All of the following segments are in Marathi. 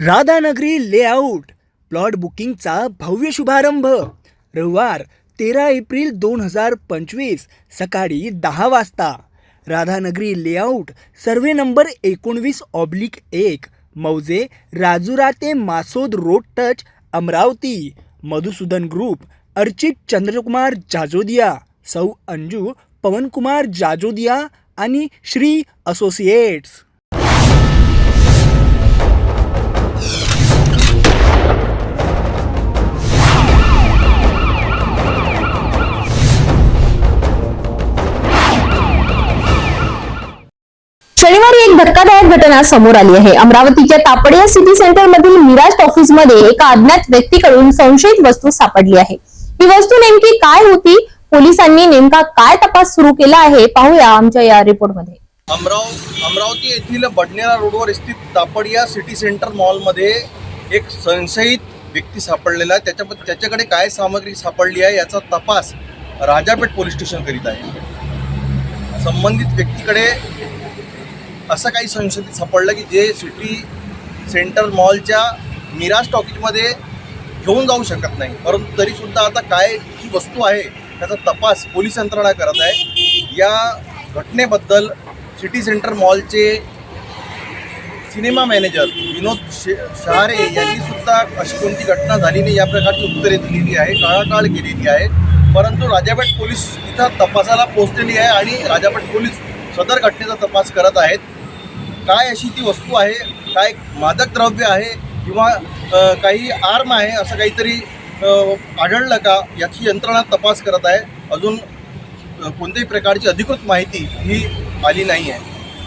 राधानगरी लेआउट. प्लॉट बुकिंगचा भव्य शुभारंभ. रविवार तेरा एप्रिल दोन हजार पंचवीस सकाळी दहा वाजता. राधानगरी लेआउट सर्वे नंबर एकोणवीस ऑब्लिक एक मौजे राजुरा ते Masod road touch Amravati. Madhusudan group Archit Chandrakumar Jajodia सौ अंजू पवनकुमार जाजोदिया आणि श्री असोसिएट्स. शनिवारी एक धक्कादायक घटना समोर आली आहे. अमरावतीच्या तापडिया सिटी सेंटर मधील मिराज ऑफिसमध्ये एका अज्ञात व्यक्तीकडून संशयित वस्तू सापडली आहे. ही वस्तू नेमकी काय होती? पोलिसांनी नेमका काय तपास सुरू केला आहे? पाहूया आमच्या या रिपोर्टमध्ये अमराव अमरावती येथील बडनेरा रोडवर स्थित तापडिया सिटी सेंटर मॉलमध्ये एक संशयित व्यक्ती सापडलेला आहे. त्याच्या त्याच्याकडे काय सामग्री सापडली आहे याचा तपास राजापेठ पोलीस स्टेशन करीत आहे. संबंधित व्यक्तीकडे असं काही संशोधित सापडलं की जे सिटी सेंटर मॉलच्या मिराज टॉकीजमध्ये घेऊन जाऊ शकत नाही. परंतु तरीसुद्धा आता काय ही वस्तू आहे त्याचा तपास पोलीस यंत्रणा करत आहे. या घटनेबद्दल सिटी सेंटर मॉलचे सिनेमा मॅनेजर विनोद शे शहारे यांनी सुद्धा अशी कोणती घटना झाली नाही या प्रकारची उत्तरे दिलेली आहे काळाकाळ केलेली आहे. परंतु राजापेठ पोलीस इथं तपासाला पोहोचलेली आहे आणि राजापेठ पोलीस सदर घटनेचा तपास करत आहेत. काय अशी ती वस्तू आहे काय मादक द्रव्य आहे किंवा काही आर्म आहे असं काहीतरी आढळलं का? याची यंत्रणा तपास करत आहे. अजून कोणत्याही प्रकारची अधिकृत माहिती ही आली नाही आहे.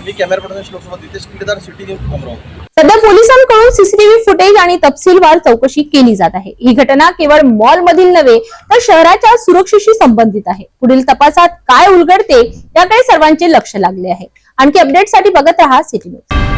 मी कॅमेरा पर्सन श्लोकसोबत नितेश किल्लेदार सिटी न्यूज अमरावती. सध्या पोलिसांकडून सीसीटीव्ही फुटेज आणि तपशीलवार चौकशी केली जात आहे. ही घटना केवळ मॉल मधील नव्हे तर शहराच्या सुरक्षेशी संबंधित आहे. पुढील तपासात काय उलगडते याकडे सर्वांचे लक्ष लागले आहे. आणखी अपडेटसाठी बघत राहा सिटी न्यूज